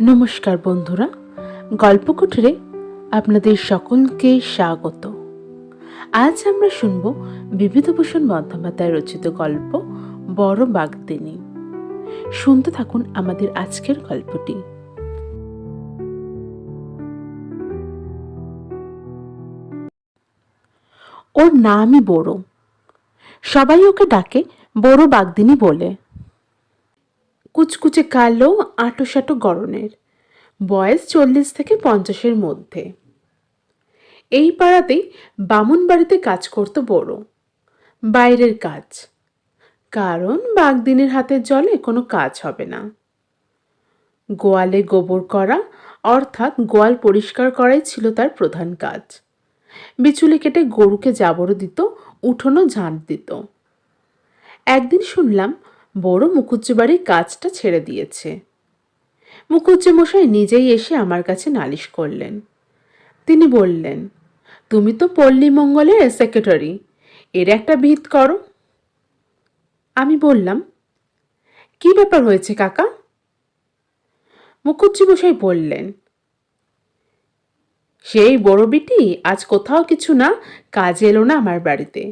নমস্কার বন্ধুরা, গল্পকুঠরে আপনাদের সকলকে স্বাগত। আজ আমরা শুনব বিভূতিভূষণ বন্দ্যোপাধ্যায় রচিত গল্প বড় বাগদিনী। শুনতে থাকুন আমাদের আজকের গল্পটি। ওর নামই বড়। সবাই ওকে ডাকে বড় বাগদিনী বলে। কুচকুচে কালো আঁটোসাঁটো গরনের বয়স চল্লিশ থেকে পঞ্চাশের মধ্যে। এই পাড়াতেই বামুন বাড়িতে কাজ করতো বড়। বাইরের কাজ। কারণ বাগদিনের হাতের জলে কোনো কাজ হবে না। গোয়ালে গোবর করা, অর্থাৎ গোয়াল পরিষ্কার করাই ছিল তার প্রধান কাজ। বিচুলি কেটে গরুকে জাবরও দিত, উঠোনও ঝাঁট দিত। একদিন শুনলাম বড় মুকুজ্জবাড়ির কাজটা ছেড়ে দিয়েছে। মশাই নিজেই এসে আমার কাছে নালিশ করলেন। তিনি বললেন, তুমি তো পল্লী মঙ্গলের সেক্রেটারি এর একটা ভিত করো। আমি বললাম, কি ব্যাপার হয়েছে কাকা? মশাই বললেন, সেই বড় বিটি আজ কোথাও কিছু না, কাজে এলো না আমার বাড়িতে।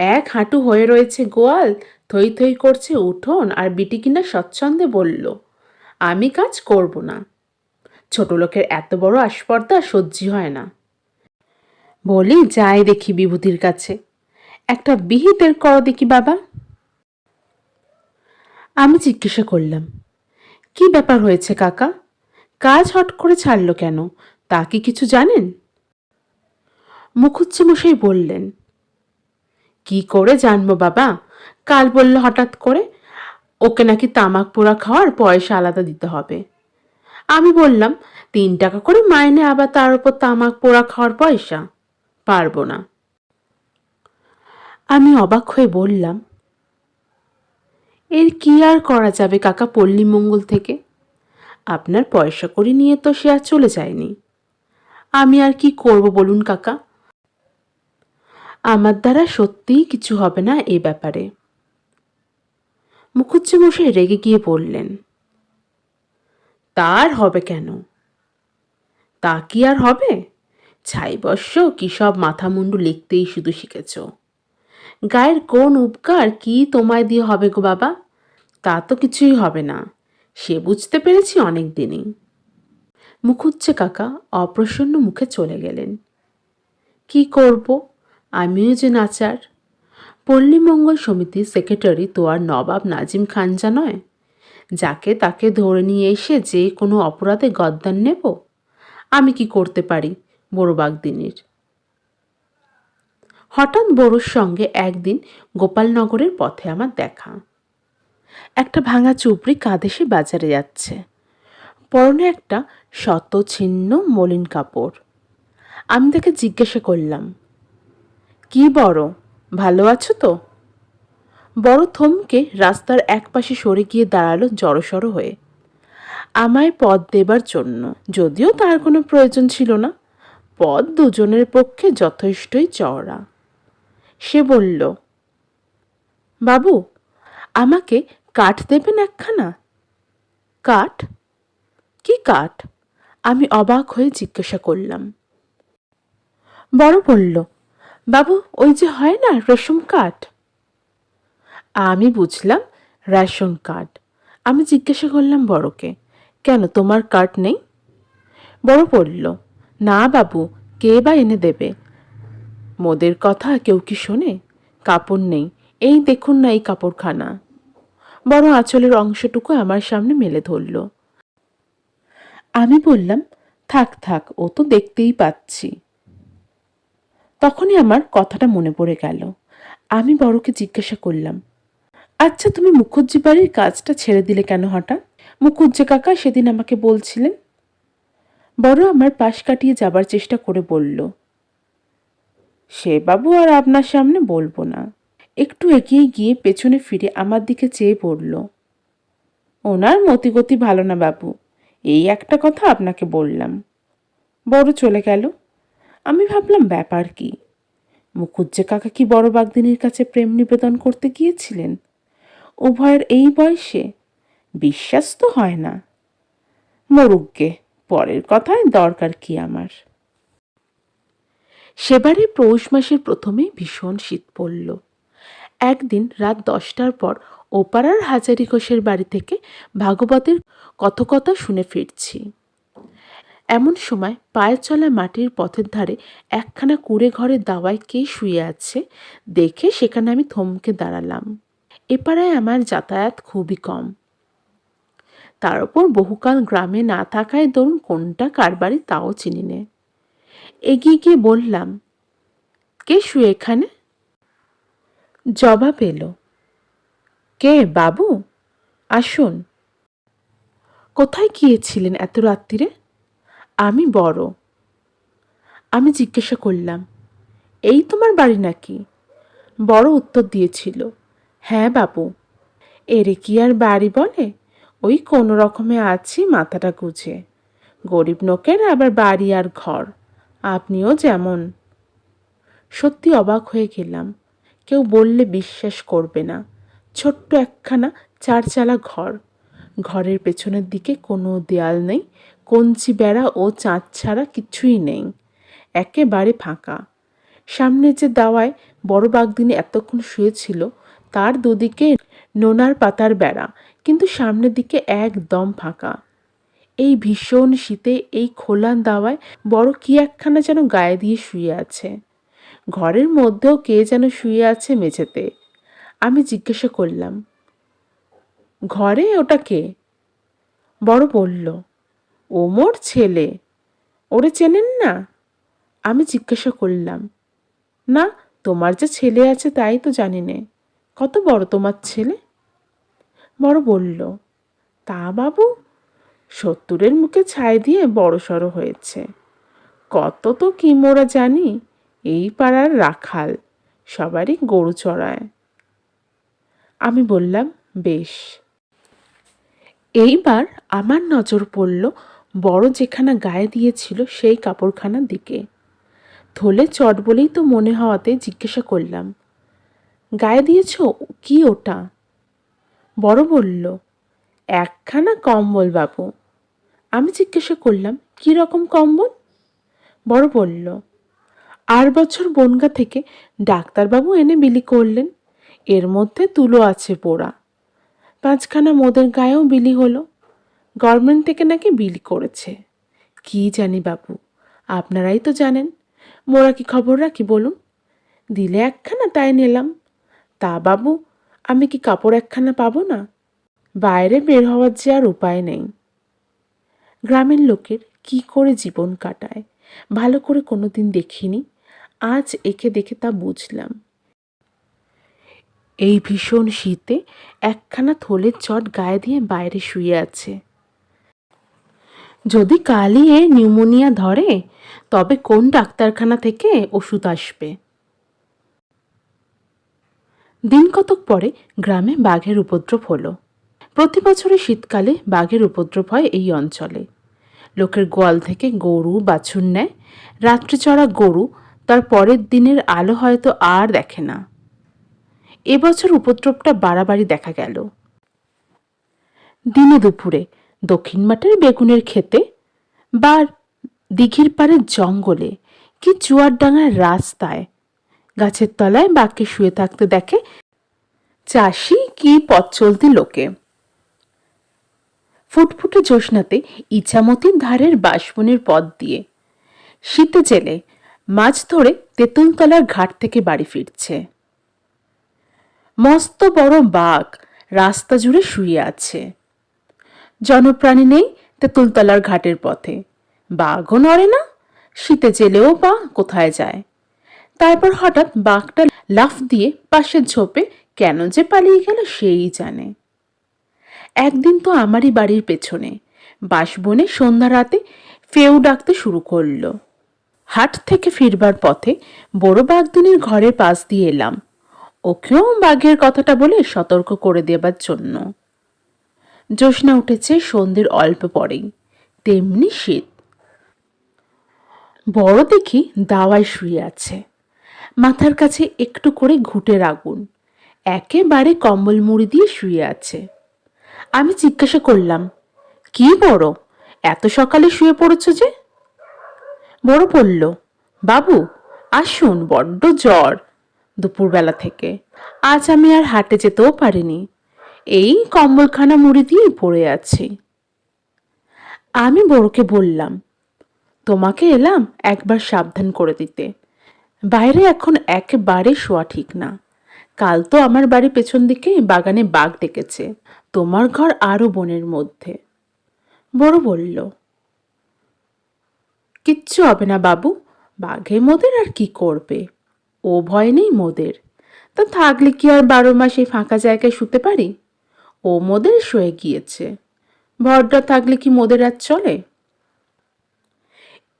এক হাঁটু হয়ে রয়েছে গোয়াল, থই থই করছে উঠোন আর বিটি কিনা স্বচ্ছন্দে বলল, আমি কাজ করব না। ছোট লোকের এত বড় আসপর্দা সহ্যি হয় না। বলি, যাই দেখি বিভূতির কাছে। একটা বিহিতের কর দেখি বাবা। আমি জিজ্ঞাসা করলাম, কি ব্যাপার হয়েছে কাকা? কাজ হট করে ছাড়লো কেন? তা কি কিছু জানেন? মুখুজ্জি মশাই বললেন কি করে জানব বাবা? কাল বলল হঠাৎ করে, ওকে নাকি তামাক পোড়া খাওয়ার পয়সা আলাদা দিতে হবে। আমি বললাম, তিন টাকা করে মাইনে আবার তার উপর তামাক পোড়া খাওয়ার পয়সা? পারব না। আমি অবাক হয়ে বললাম, এর কি আর করা যাবে কাকা পল্লী মঙ্গল থেকে? আপনার পয়সা করি নিয়ে তো সে আর চলে যায়নি। আমি আর কি করব বলুন কাকা? আমার দ্বারা সত্যিই কিছু হবে না এ ব্যাপারে। মুখুজ্জি মশাই রেগে গিয়ে বললেন, তার হবে কেন? তা কি আর হবে? ছাই বর্ষ কি সব মাথা মুন্ডু লিখতেই শুধু শিখেছ। গায়ের কোন উপকার কি তোমায় দিয়ে হবে গো বাবা? তা তো কিছুই হবে না, সে বুঝতে পেরেছি অনেক দিনই। মুখুজ্জে কাকা অপ্রসন্ন মুখে চলে গেলেন। কি করব? আমিও যে নাচার। পল্লী মঙ্গল সমিতির সেক্রেটারি তো আর নবাব নাজিম খানজা নয়। যাকে তাকে ধরে নিয়ে এসে যে কোনো অপরাধে গদ্দান নেব? আমি কি করতে পারি বড় বাগদিনীর? হঠাৎ বড়োর সঙ্গে একদিন গোপালনগরের পথে আমার দেখা। একটা ভাঙা চুপড়ি কাঁধে সে বাজারে যাচ্ছে। পরনে একটা শত ছিন্ন মলিন কাপড়। আমি তাকে জিজ্ঞাসা করলাম কি বড়? ভালো আছো তো? বড় থমকে রাস্তার একপাশে সরে গিয়ে দাঁড়াল জড়সড় হয়ে। আমায় পদ দেবার জন্য, যদিও তার কোনো প্রয়োজন ছিল না। পদ দুজনের পক্ষে যথেষ্টই চওড়া। সে বলল, বাবু, আমাকে কাঠ দেবেন একখানা? কাঠ? কি কাঠ? আমি অবাক হয়ে জিজ্ঞাসা করলাম। বড় বলল বাবু, ওই যে হয় না রেশন কার্ড? আমি বুঝলাম রেশন কার্ড। আমি জিজ্ঞাসা করলাম বড়কে, কেন তোমার কার্ড নেই? বড় বলল, না বাবু, কে বা এনে দেবে? মোদের কথা কেউ কি শোনে? কাপড় নেই। এই দেখুন না এই কাপড়খানা। বড় আঁচলের অংশটুকু আমার সামনে মেলে ধরল। আমি বললাম, থাক থাক, ও তো দেখতেই পাচ্ছি। তখনই আমার কথাটা মনে পড়ে গেল। আমি বড়কে জিজ্ঞাসা করলাম আচ্ছা তুমি মুখুজ্জি বাড়ির কাজটা ছেড়ে দিলে কেন হঠাৎ? মুখুজ্জি কাকা সেদিন আমাকে বলছিলেন? বড় আমার পাশ কাটিয়ে যাবার চেষ্টা করে বলল, সে বাবু আর আপনার সামনে বলব না। একটু এগিয়ে গিয়ে পেছনে ফিরে আমার দিকে চেয়ে পড়ল, ওনার মতিগতি ভালো না বাবু, এই একটা কথা আপনাকে বললাম। বড় চলে গেল। আমি ভাবলাম ব্যাপার কি? মুখুজ্জে কাকা কি বড় বাগদিনীর কাছে প্রেম নিবেদন করতে গিয়েছিলেন? উভয়ের এই বয়সে বিশ্বাস তো হয় না। মরুগ্গে পরের কথায় দরকার কি আমার? সেবারে পৌষ মাসের প্রথমেই ভীষণ শীত পড়ল। একদিন রাত দশটার পর ওপাড়ার হাজারি ঘোষের বাড়ি থেকে ভাগবতের কথকতা শুনে ফিরছি। এমন সময় পায়ে চলা মাটির পথের ধারে একখানা কুড়ে ঘরের দাওয়ায় কে শুয়ে আছে, দেখে সেখানে আমি থমকে দাঁড়ালাম। এপাড়ায় আমার যাতায়াত খুবই কম। তার উপর বহুকাল গ্রামে না থাকায় ধরুন কোনটা কার বাড়ি তাও চিনি নে। এগিয়ে গিয়ে বললাম, কে শুয়ে এখানে? জবাব এলো, কে বাবু? আসুন। কোথায় গিয়েছিলেন এত রাত্রিরে আমি বড়। আমি জিজ্ঞাসা করলাম, এই তোমার বাড়ি নাকি? বড় উত্তর দিয়েছিল হ্যাঁ বাবু। এরে কি আর বাড়ি বলে? ওই কোনো রকমে আছি মাথাটা গুছে গরিব লোকের আবার বাড়ি আর ঘর, আপনিও যেমন। সত্যি অবাক হয়ে গেলাম, কেউ বললে বিশ্বাস করবে না, ছোট্ট একখানা চারচালা ঘর। ঘরের পেছনের দিকে কোনো দেয়াল নেই কঞ্চি বেড়া ও চাঁদ ছাড়া কিছুই নেই। একেবারে ফাঁকা। সামনে যে দাওয়ায় বড় বাগদিনে এতক্ষণ শুয়েছিল তার দুদিকে নোনার পাতার বেড়া, কিন্তু সামনের দিকে একদম ফাঁকা। এই ভীষণ শীতে এই খোলা দাওয়ায় বড় কি একখানা যেন গায়ে দিয়ে শুয়ে আছে। ঘরের মধ্যেও কে যেন শুয়ে আছে মেঝেতে। আমি জিজ্ঞাসা করলাম, ঘরে ওটা কে? বড় বলল ও মোর ছেলে। ওরে চেনেন না? আমি জিজ্ঞাসা করলাম, না, তোমার যে ছেলে আছে তাই তো জানি নে। কত বড় তোমার ছেলে? বড় বলল, তা বাবু, সত্তরের মুখে ছাই দিয়ে বড় সড়ো হয়েছে। কত তো কি মোরা জানি, এই পাড়ার রাখাল, সবারই গরু চড়ায়। আমি বললাম, বেশ। এইবার আমার নজর পড়ল বড় যেখানা গায়ে দিয়েছিল সেই কাপড়খানার দিকে। থলে চট বলেই তো মনে হওয়াতে জিজ্ঞাসা করলাম, গায়ে দিয়েছ কি ওটা? বড় বলল, একখানা কম্বল বাবু। আমি জিজ্ঞাসা করলাম, কী রকম কম্বল? বড় বলল আর বছর বনগা থেকে ডাক্তারবাবু এনে বিলি করলেন, এর মধ্যে তুলো আছে পোড়া। পাঁচখানা মোদের গায়েও বিলি হলো গভর্নমেন্ট থেকে নাকি বিল করেছে। কি জানি বাবু, আপনারাই তো জানেন। মোরা কি খবর রাখি বলুন? দিলে একখানা তাই নিলাম। তা বাবু, আমি কি কাপড় একখানা পাবো না? বাইরে বের হওয়ার যে আর উপায় নেই। গ্রামের লোকের কি করে জীবন কাটায়, ভালো করে কোনো দিন দেখিনি। আজ একে দেখে তা বুঝলাম। এই ভীষণ শীতে একখানা থলের চট গায়ে দিয়ে বাইরে শুয়ে আছে। যদি কালই এ নিউমোনিয়া ধরে, তবে কোন ডাক্তারখানা থেকে ওষুধ আসবে? দিন কতক পরে গ্রামে বাঘের উপদ্রব হলো। প্রতি বছরই শীতকালে বাঘের উপদ্রব হয় এই অঞ্চলে। লোকের গোয়াল থেকে গরু, বাছুর নেয়, রাত্রে চড়া গরু, তার পরের দিনের আলো হয়তো আর দেখে না। এবছর উপদ্রবটা বাড়াবাড়ি দেখা গেল। দিনে দুপুরে দক্ষিণ মাঠের বেগুনের খেতে বা দিঘির পাড়ের জঙ্গলে কি চুয়ার ডাঙার রাস্তায় গাছের তলায় বাঘকে শুয়ে থাকতে দেখে চাষি কি পথ চলতি লোকে। ফুটফুটে জ্যোৎস্নাতে ইচ্ছামতির ধারের বাঁশবনের পথ দিয়ে শীতে জেলে মাছ ধরে তেঁতুলতলার ঘাট থেকে বাড়ি ফিরছে। মস্ত বড় বাঘ রাস্তা জুড়ে শুয়ে আছে। জনপ্রাণী নেই তেঁতুলতলার ঘাটের পথে। বাঘও নড়ে না? শীতে জেলেও বা কোথায় যায়? তারপর হঠাৎ বাঘটা লাফ দিয়ে পাশের ঝোপে কেন যে পালিয়ে গেল সেই জানে। একদিন তো আমারই বাড়ির পেছনে বাঁশবনে সন্ধ্যা রাতে ফেউ ডাকতে শুরু করল। হাট থেকে ফিরবার পথে বড় বাঘদিনের ঘরের পাশ দিয়ে এলাম। ওকেও বাঘের কথাটা বলে সতর্ক করে দেবার জন্য। জ্যোৎস্না উঠেছে সন্ধ্যের অল্প পরেই। তেমনি শীত। বড় দেখি দাওয়ায় শুয়ে আছে। মাথার কাছে একটু করে ঘুটের আগুন। একেবারে কম্বল মুড়ি দিয়ে শুয়ে আছে। আমি জিজ্ঞাসা করলাম, কি বড়? এত সকালে শুয়ে পড়েছ যে? বড় বলল, বাবু, আসুন, বড্ড জ্বর। দুপুরবেলা থেকে। আজ আমি আর হাটে যেতেও পারিনি। এই কম্বলখানা মুড়ি দিয়েই পড়ে আছি। আমি বড়কে বললাম, তোমাকে এলাম একবার সাবধান করে দিতে। বাইরে এখন একেবারে শোয়া ঠিক না। কাল তো আমার বাড়ি পেছন দিকে বাগানে বাঘ ডেকেছে। তোমার ঘর আরও বনের মধ্যে। বড় বলল, কিচ্ছু হবে না বাবু, বাঘে মোদের আর কি করবে? ও ভয় নেই মোদের। তা থাকলে কি আর বারো মাস ফাঁকা জায়গায় শুতে পারি? ও মোদের শুয়ে গিয়েছে। ভরটা থাকলে কি মোদের আর চলে?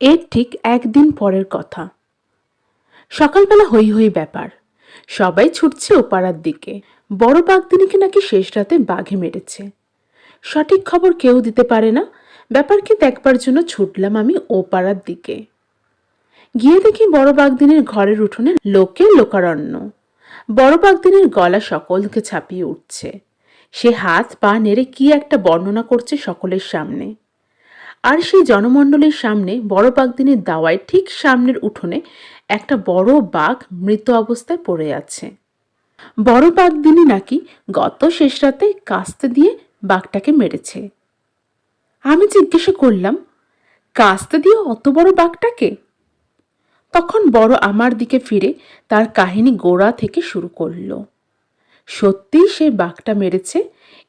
এর ঠিক একদিন পরের কথা। সকালবেলা হই হই ব্যাপার। সবাই ছুটছে ওপাড়ার দিকে। বড় বাঘদিনীকে নাকি শেষ রাতে বাঘে মেরেছে। সঠিক খবর কেউ দিতে পারে না। ব্যাপারকে দেখবার জন্য ছুটলাম আমি ওপাড়ার দিকে। গিয়ে দেখি বড় বাঘদিনের ঘরের উঠোনে লোকে লোকারণ্য। বড় বাঘদিনের গলা সকলকে ছাপিয়ে উঠছে। সে হাত পা নেড়ে কি একটা বর্ণনা করছে সকলের সামনে। আর সেই জনমণ্ডলীর সামনে বড় বাঘদিনের দাওয়ায় ঠিক সামনের উঠোনে একটা বড় বাঘ মৃত অবস্থায় পড়ে আছে। বড় বাঘদিনী নাকি গত শেষ রাতে কাস্তে দিয়ে বাঘটাকে মেরেছে। আমি জিজ্ঞাসা করলাম, কাস্তে দিয়ে অত বড় বাঘটাকে? তখন বড় আমার দিকে ফিরে তার কাহিনী গোড়া থেকে শুরু করল। সত্যিই সে বাঘটা মেরেছে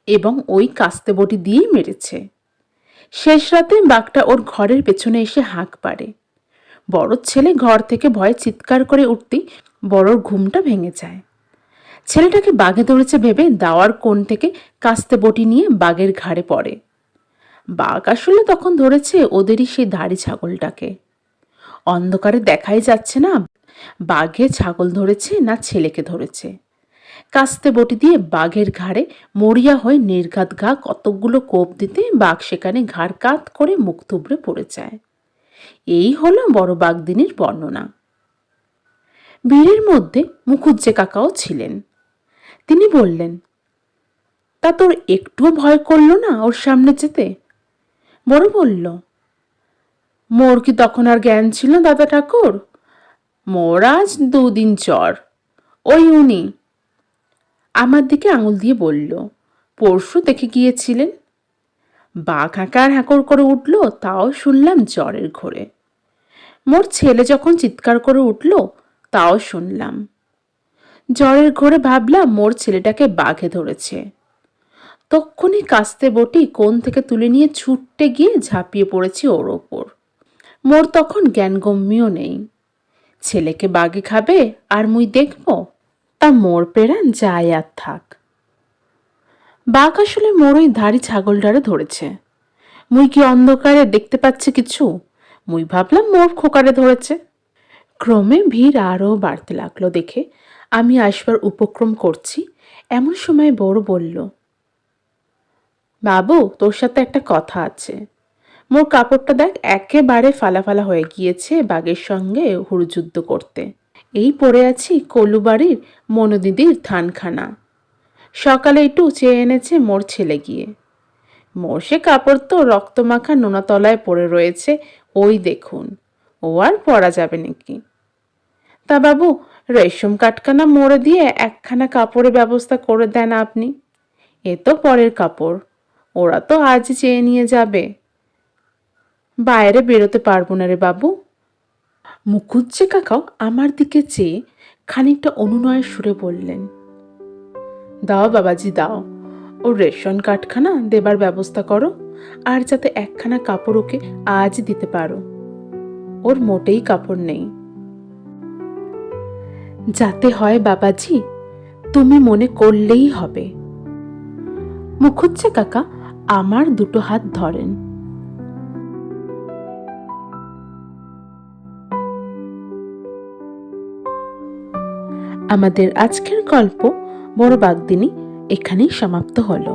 এবং ওই কাস্তে বটি দিয়েই মেরেছে। শেষ রাতে বাঘটা ওর ঘরের পেছনে এসে হাঁক পারে বড় ছেলে ঘর থেকে ভয়ে চিৎকার করে উঠতেই বড়র ঘুমটা ভেঙে যায়। ছেলেটাকে বাঘে ধরেছে ভেবে দাওয়ার কোণ থেকে কাস্তে বটি নিয়ে বাঘের ঘাড়ে পড়ে। বাঘ আসলে তখন ধরেছে ওদেরই সেই ধাড়ি ছাগলটাকে। অন্ধকারে দেখাই যাচ্ছে না বাঘে ছাগল ধরেছে না ছেলেকে ধরেছে। কাস্তে বটি দিয়ে বাঘের ঘাড়ে মরিয়া হয়ে নির্ঘাত ঘা কতকগুলো কোপ দিতে বাঘ সেখানে ঘাড় কাত করে মুখ থুবড়ে পড়ে যায়। এই হলো বড় বাঘদিনীর বর্ণনা। ভিড়ের মধ্যে মুখুজ্জে কাকাও ছিলেন। তিনি বললেন, তা তোর একটুও ভয় করল না ওর সামনে যেতে? বড় বলল, মোর কি তখন আর জ্ঞান ছিল দাদা ঠাকুর? মোর আজ দুদিন চর ওই উনি আমার দিকে আঙুল দিয়ে বলল, পরশু দেখে গিয়েছিলেন? বাঘ হাঁকার হ্যাঁকর করে উঠল, তাও শুনলাম জ্বরের ঘোরে। মোর ছেলে যখন চিৎকার করে উঠল, তাও শুনলাম। জ্বরের ঘোরে ভাবলাম মোর ছেলেটাকে বাঘে ধরেছে। তক্ষুনি কাস্তে বটি কোন থেকে তুলে নিয়ে ছুটতে গিয়ে ঝাঁপিয়ে পড়েছি ওর ওপর। মোর তখন জ্ঞানগম্যও নেই। ছেলেকে বাঘে খাবে আর মুই দেখব? তা মোর পেরান যায় আর থাক। বাঘ আসলে মোর ওই ধাড়ি ছাগলটারে ধরেছে। মুই কি অন্ধকারে দেখতে পাচ্ছি কিছু? মুই ভাবলাম মোর খোকারে ধরেছে। ক্রমে ভিড় আরও বাড়তে লাগল দেখে আমি আসবার উপক্রম করছি। এমন সময় বড় বলল, বাবু, তোর সাথে একটা কথা আছে। মোর কাপড়টা দেখ, একেবারে ফালাফালা হয়ে গিয়েছে বাঘের সঙ্গে হুড়যুদ্ধ করতে। এই পড়ে আছি কলুবাড়ির মনোদিদির থানখানা। সকালে একটু চেয়ে এনেছে মোর ছেলে গিয়ে। সে কাপড় তো রক্তমাখা নোনাতলায় পড়ে রয়েছে, ওই দেখুন, ও আর পরা যাবে নাকি? তা বাবু, রেশম কাটখানা মোড়ে দিয়ে একখানা কাপড়ের ব্যবস্থা করে দেন আপনি। এ তো পরের কাপড়, ওরা তো আজ চেয়ে নিয়ে যাবে। বাইরে বেরোতে পারব না রে বাবু। মুখুজ্জে কাকাও আমার দিকে চেয়ে খানিকটা অনুনয়ের সুরে বললেন, দাও বাবাজি, দাও। ও রেশন কার্ডখানা দেবার ব্যবস্থা করো, আর যাতে একখানা কাপড় ওকে আজ দিতে পারো। ওর মোটেই কাপড় নেই। যাতে হয় বাবাজি, তুমি মনে করলেই হবে। মুখুজ্জে কাকা আমার দুটো হাত ধরেন। আমাদের আজকের গল্প বড় বাগদিনী এখানেই সমাপ্ত হলো।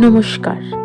নমস্কার।